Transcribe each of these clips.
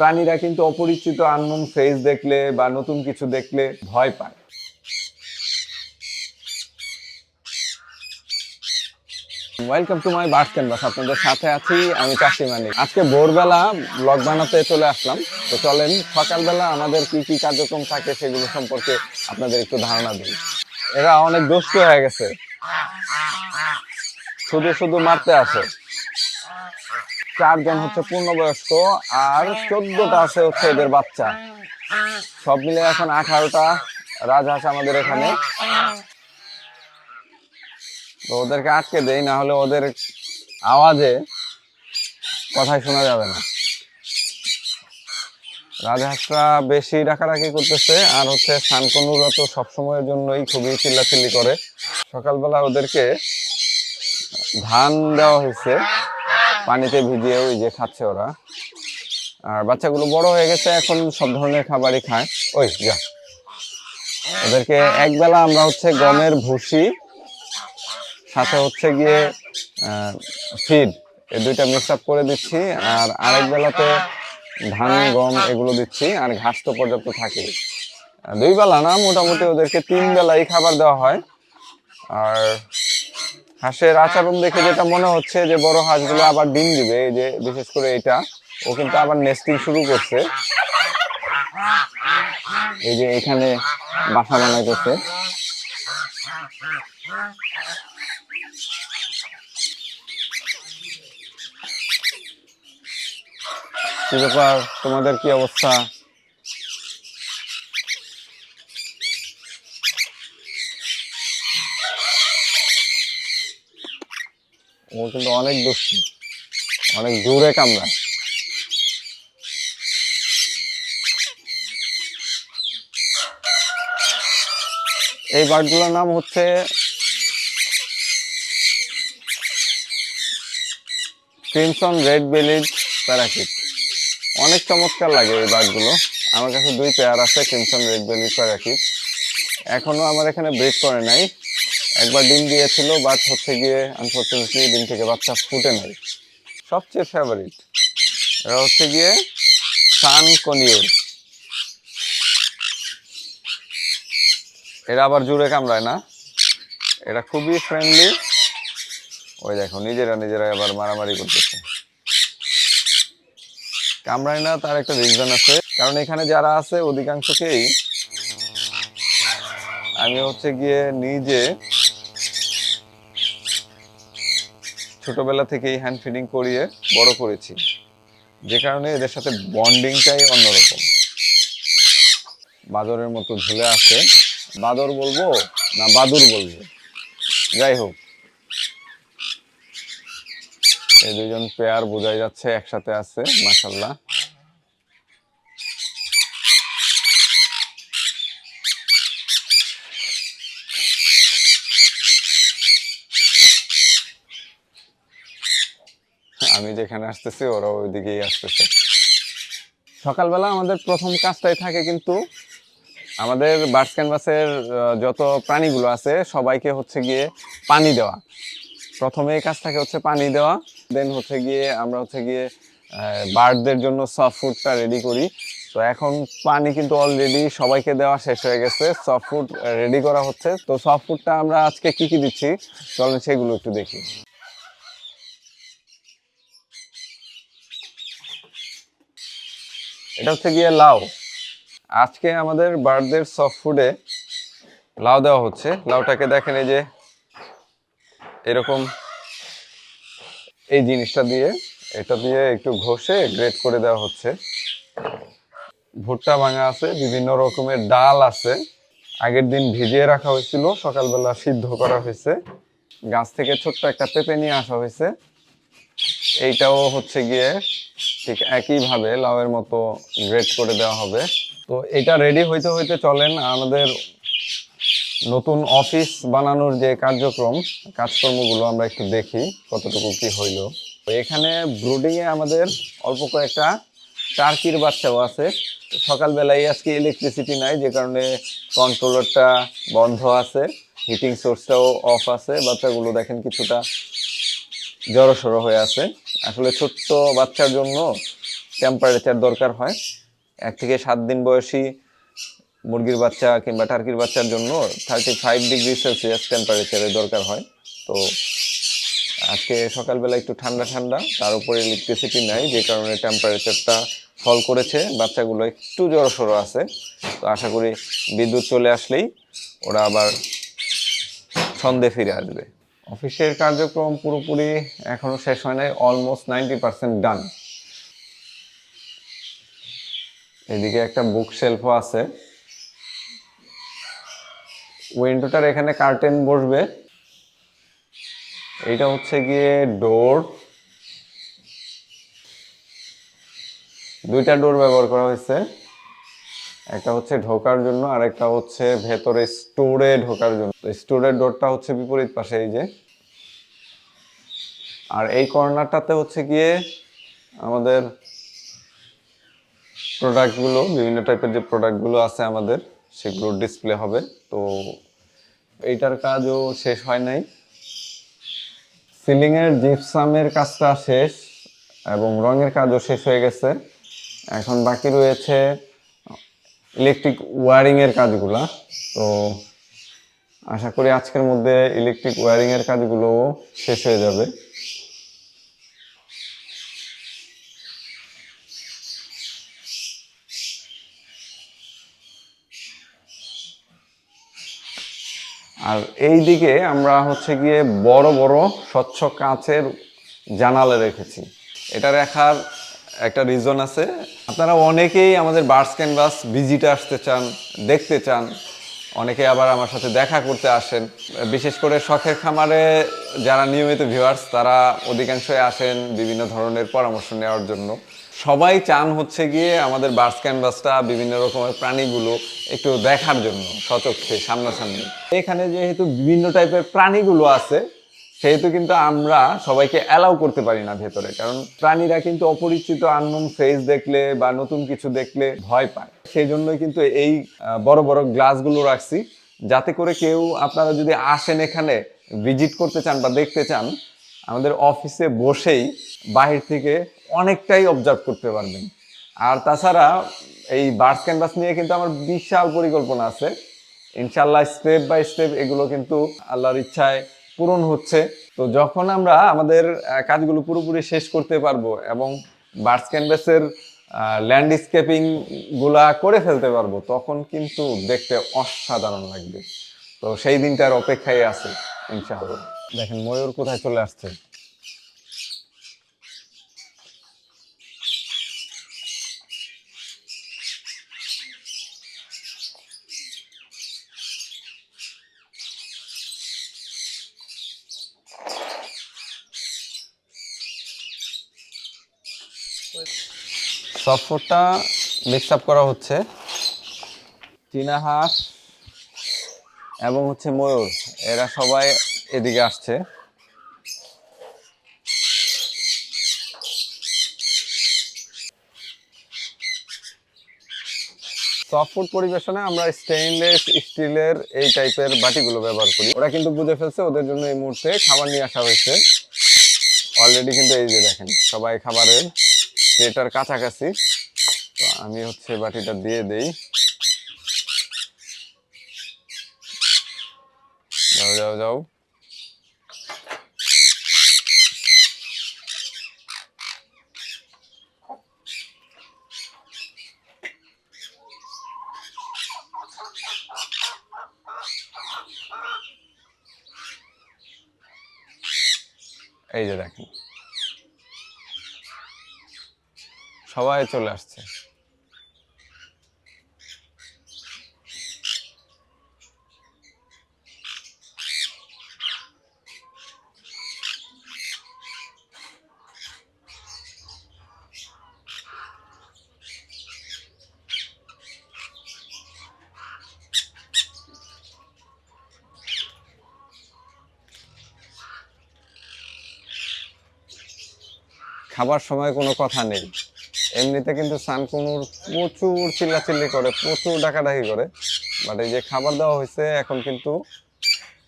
প্রাণীরা কিন্তু অপরিচিত আননোন ফেস দেখলে বা নতুন কিছু দেখলে ভয় পায়। Welcome to my bird canvas আপনাদের সাথে আছি আমি চাষি মানিক। আজকে ভোরবেলা ব্লগ বানাতে চলে আসলাম। তো চলেন, সকালবেলা আমাদের কি কি কার্যক্রম থাকে সেগুলো সম্পর্কে আপনাদের একটু ধারণা দিই। এরা অনেক দুষ্ট হয়ে গেছে। শুধু শুধু মারতে আসে। চারজন হচ্ছে পূর্ণবয়স্ক আর চোদ্দটা আছে হচ্ছে এদের বাচ্চা। সব মিলে এখন আঠারোটা। রাজহাঁস আমাদের এখানে। তো ওদেরকে আটকে দেই, না হলে ওদের আওয়াজে কথাই শোনা যাবে না। রাজহাঁসরা বেশি ডাকাডাকি করতেছে আর হচ্ছে সানকনুরা তো সবসময়ের জন্যই খুবই চিল্লাচিল্লি করে। সকালবেলা ওদেরকে ধান দেওয়া হয়েছে। পানিতে ভিজিয়ে ওই যে খাচ্ছে ওরা। আর বাচ্চাগুলো বড় হয়ে গেছে, এখন সব ধরনের খাবারই খায়। ওই, যা। ওদেরকে একবেলা আমরা হচ্ছে গমের ভুসি, সাথে হচ্ছে গিয়ে ফিড এই দুইটা মিক্স আপ করে দিচ্ছি। আর আরেক বেলাতে ধান, গম এগুলো দিচ্ছি, আর ঘাস তো পর্যাপ্ত থাকে দুই বেলা না, মোটামুটি ওদেরকে তিন বেলাই খাবার দেওয়া হয়। আর হাঁসের আচরণ দেখে যেটা মনে হচ্ছে যে বড় হাঁসগুলো আবার ডিম দিবে, এই যে বিশেষ করে এটা, ও কিন্তু আবার নেস্টিং শুরু করছে। এই যে এখানে বাসা বানাইতেছে কি ব্যাপার তোমাদের কি অবস্থা? ও কিন্তু অনেক দুষ্টি। অনেক জোরে কামড়ায়। এই বার্ডগুলোর নাম হচ্ছে ক্রিমসন রেড বেলিড প্যারাকিট। অনেক চমৎকার লাগে এই বার্ডগুলো আমার কাছে দুই পেয়ার আছে, ক্রিমসন রেড বেলিড প্যারাকিট। এখনও আমার এখানে ব্রেক করে নাই। একবার ডিম দিয়েছিল বাট হচ্ছে গিয়ে আনফর্চুনেটলি ডিম থেকে বাচ্চা ফুটে নাই। সবচেয়ে ফেভারিট এরা হচ্ছে গিয়ে সান কনিউর। এরা আবার জুড়ে কামড়ায় না। এরা খুবই ফ্রেন্ডলি ওই দেখো, নিজেরা নিজেরা আবার মারামারি করতেছে। কামড়ায় না, তার একটা রিজন আছে। কারণ এখানে যারা আছে অধিকাংশকেই আমি হচ্ছে গিয়ে নিজে ছোটবেলা থেকেই হ্যান্ড ফিডিং করিয়ে বড় করেছি। যে কারণে এদের সাথে বন্ডিংটাই অন্যরকম। বাদরের মতো ঝুলে আসে বাদর বলব না বাদুর বলব? যাই হোক। এই দুজন পেয়ার বোঝাই যাচ্ছে, একসাথে আছে মাসাল্লাহ আমি যেখানে আসতেছি, ওরা ওইদিকেই আসতেছে। সকালবেলা আমাদের প্রথম কাজটাই থাকে কিন্তু আমাদের বার্ডস ক্যানভাসের যত প্রাণীগুলো আছে, সবাইকে হচ্ছে গিয়ে পানি দেওয়া। প্রথমে এই কাজ থাকে হচ্ছে পানি দেওয়া দেন হচ্ছে গিয়ে আমরা হচ্ছে গিয়ে বার্ডদের জন্য সফট ফুডটা রেডি করি। তো এখন পানি কিন্তু অলরেডি সবাইকে দেওয়া শেষ হয়ে গেছে সফট ফুড রেডি করা হচ্ছে। তো সফট ফুডটা আমরা আজকে কি কি দিচ্ছি? চলেন সেগুলো একটু দেখি। এটা হচ্ছে গিয়ে লাউ। আজকে আমাদের বার্থডের সফট ফুডে লাউ দেওয়া হচ্ছে। লাউটাকে দেখেন এই যে, এরকম এই জিনিসটা দিয়ে, এটা দিয়ে একটু ঘষে গ্রেট করে দেওয়া হচ্ছে। ভুট্টা ভাঙা আছে, বিভিন্ন রকমের ডাল আছে। আগের দিন ভিজিয়ে রাখা হয়েছিল, সকালবেলা সিদ্ধ করা হয়েছে। গাছ থেকে ছোট্ট একটা পেঁপে নিয়ে আসা হয়েছে। এইটাও হচ্ছে গিয়ে ঠিক একইভাবে লাউয়ের মতো গ্রেট করে দেওয়া হবে। তো এটা রেডি হইতে হইতে চলেন আমাদের নতুন অফিস বানানোর যে কার্যক্রম, কাজকর্মগুলো আমরা একটু দেখি কতটুকু কি হইল। এখানে ব্রুডিং এ আমাদের অল্প কয়েকটা টার্কির বাচ্চাও আছে। সকালবেলায় আজকে ইলেকট্রিসিটি নাই, যে কারণে কন্ট্রোলারটা বন্ধ আছে হিটিং সোর্সটাও অফ আছে, বাচ্চাগুলো দেখেন কিছুটা জড়সড়ো হয়ে আছে। আসলে ছোট্ট বাচ্চার জন্য টেম্পারেচার দরকার হয়। এক থেকে সাত দিন বয়সী মুরগির বাচ্চা কিংবা টার্কির বাচ্চার জন্য থার্টি ফাইভ ডিগ্রি সেলসিয়াস টেম্পারেচারের দরকার হয়। তো আজকে সকালবেলা একটু ঠান্ডা ঠান্ডা, তার উপরে ইলেকট্রিসিটি নাই, যে কারণে টেম্পারেচারটা ফল করেছে, বাচ্চাগুলো একটু জড়সড়ো আছে। তো আশা করি বিদ্যুৎ চলে আসলেই ওরা আবার সন্ধে ফিরে আসবে। অফিসের কার্যক্রম পুরোপুরি এখনও শেষ হয় নাই অলমোস্ট নাইনটি পার্সেন্ট ডান এদিকে একটা বুক শেলফও আছে। উইন্ডোটার এখানে কার্টেন বসবে। এইটা হচ্ছে গিয়ে ডোর দুইটা ডোর ব্যবহার করা হয়েছে। একটা হচ্ছে ঢোকার জন্য, আর একটা হচ্ছে ভেতরে স্টোরে ঢোকার জন্য। স্টোরের ডোরটা হচ্ছে বিপরীত পাশে, এই যে। আর এই কর্নারটাতে হচ্ছে গিয়ে আমাদের প্রোডাক্টগুলো, বিভিন্ন টাইপের যে প্রোডাক্টগুলো আছে আমাদের সেগুলো ডিসপ্লে হবে। তো এইটার কাজও শেষ হয় নাই। সিলিং এর জিপসামের কাজটা শেষ এবং রঙের কাজও শেষ হয়ে গেছে। এখন বাকি রয়েছে ইলেকট্রিক ওয়ারিং এর কাজগুলা। তো আশা করি আজকের মধ্যে ইলেকট্রিক ওয়ারিং এর কাজগুলো শেষ হয়ে যাবে। আর এই দিকে আমরা হচ্ছে গিয়ে বড় বড় স্বচ্ছ কাঁচের জানালা রেখেছি। এটা রাখার একটা রিজন আছে। আপনারা অনেকেই আমাদের বার্স ক্যানভাস ভিজিটে আসতে চান, দেখতে চান। অনেকে আবার আমার সাথে দেখা করতে আসেন। বিশেষ করে শখের খামারে যারা নিয়মিত ভিউয়ার্স তারা অধিকাংশই আসেন বিভিন্ন ধরনের পরামর্শ নেওয়ার জন্য। সবাই চান হচ্ছে গিয়ে আমাদের বার্স ক্যানভাসটা বিভিন্ন রকমের প্রাণীগুলো একটু দেখার জন্য, সচক্ষে, সামনাসামনি। এখানে যেহেতু বিভিন্ন টাইপের প্রাণীগুলো আছে সেহেতু কিন্তু আমরা সবাইকে অ্যালাউ করতে পারি না ভেতরে, কারণ প্রাণীরা কিন্তু অপরিচিত আননোন ফেস দেখলে বা নতুন কিছু দেখলে ভয় পায়। সেই জন্যই কিন্তু এই বড় বড় গ্লাসগুলো রাখছি, যাতে করে কেউ, আপনারা যদি আসেন এখানে ভিজিট করতে চান বা দেখতে চান, আমাদের অফিসে বসেই বাহির থেকে অনেকটাই অবজার্ভ করতে পারবেন। আর তাছাড়া এই বার্ডস ক্যানভাস নিয়ে কিন্তু আমার বিশাল পরিকল্পনা আছে। ইনশাল্লাহ স্টেপ বাই স্টেপ এগুলো কিন্তু আল্লাহর ইচ্ছায় পূরণ হচ্ছে। তো যখন আমরা আমাদের কাজগুলো পুরোপুরি শেষ করতে পারব এবং বার্স ক্যানভাসের ল্যান্ডস্কেপিংগুলা করে ফেলতে পারব, তখন কিন্তু দেখতে অসাধারণ লাগবে। তো সেই দিনটার অপেক্ষায় আছে, ইনশাআল্লাহ। দেখেন, ময়ূর কোথায় চলে আসছে? সফটটা মিক্স আপ করা হচ্ছে। চীনা হাঁস এবং হচ্ছে ময়ূর, এরা সবাই এদিকে আসছে। সফট পরিবেশনে আমরা স্টেইনলেস স্টিলের এই টাইপের বাটিগুলো ব্যবহার করি। ওরা কিন্তু বুঝে ফেলছে, ওদের জন্য এই মুহূর্তে খাবার নিয়ে আসা হয়েছে। অলরেডি কিন্তু এই যে দেখেন, সবাই খাবারের ট্রেটার কাছাকাছি। আমি হচ্ছে বাটিটা দিয়ে দেই। যাও যাও যাও। এই যে দেখেন। সবাই চলে আসছে। খাবার সময় কোনো কথা নেই। এমনিতে কিন্তু সানকুনুর প্রচুর চিল্লাচিল্লি করে, প্রচুর ডাকাডাকি করে। বাট এই যে খাবার দেওয়া হয়েছে, এখন কিন্তু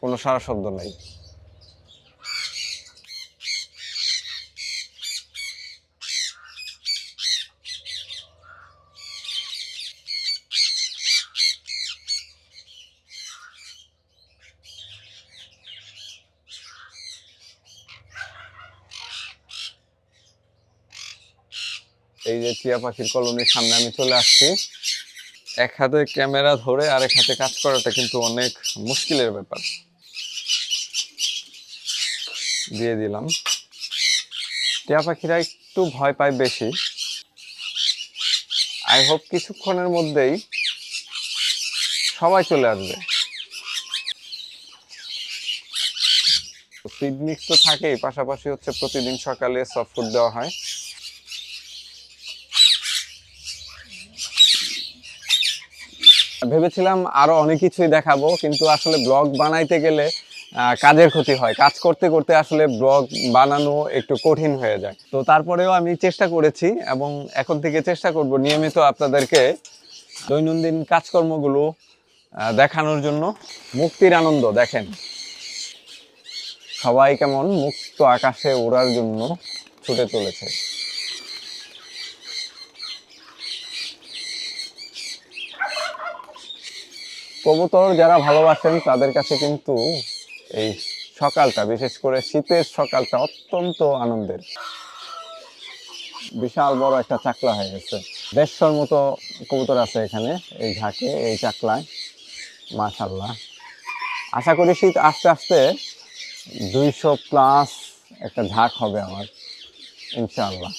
কোনো সারা শব্দ নাই। এই যে টিয়া পাখির কলোনির সামনে আমি চলে আসছি। এক হাতে ক্যামেরা ধরে আর এক হাতে কাজ করাটা কিন্তু অনেক মুশকিলের ব্যাপার। দিয়ে দিলাম। টিয়া পাখিরা একটু ভয় পায় বেশি। আই হোপ কিছুক্ষণের মধ্যেই সবাই চলে আসবে। মিক্স তো থাকেই, পাশাপাশি হচ্ছে প্রতিদিন সকালে সফট ফুড দেওয়া হয়। ভেবেছিলাম আরও অনেক কিছুই দেখাবো, কিন্তু আসলে ব্লগ বানাইতে গেলে কাজের ক্ষতি হয়। কাজ করতে করতে আসলে ব্লগ বানানো একটু কঠিন হয়ে যায়। তো তারপরেও আমি চেষ্টা করেছি এবং এখন থেকে চেষ্টা করব নিয়মিত আপনাদেরকে দৈনন্দিন কাজকর্মগুলো দেখানোর জন্য। মুক্তির আনন্দ, দেখেন। সবাই কেমন মুক্ত আকাশে ওড়ার জন্য ছুটে চলেছে। কবুতর যারা ভালোবাসেন, তাদের কাছে কিন্তু এই সকালটা, বিশেষ করে শীতের সকালটা অত্যন্ত আনন্দের। বিশাল বড় একটা চাকলা হয়ে গেছে। দেড়শোর মতো কবুতর আছে এখানে, এই ঝাঁকে, এই চাকলায়। মাশাল্লাহ আশা করি শীত আস্তে আস্তে দুইশো প্লাস একটা ঝাঁক হবে আমার, ইনশাআল্লাহ।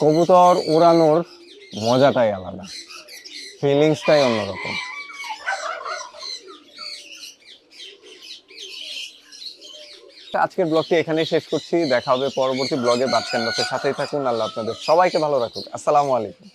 কবুতর উড়ানোর মজাটাই আলাদা। ফিলিংসটাই অন্যরকম। আজকের ব্লগটি এখানেই শেষ করছি। দেখা হবে পরবর্তী ব্লগে। বাচ্চান ক্যানভাসের সাথেই থাকুন। আল্লাহ আপনাদের সবাইকে ভালো রাখুক। আসসালামু আলাইকুম।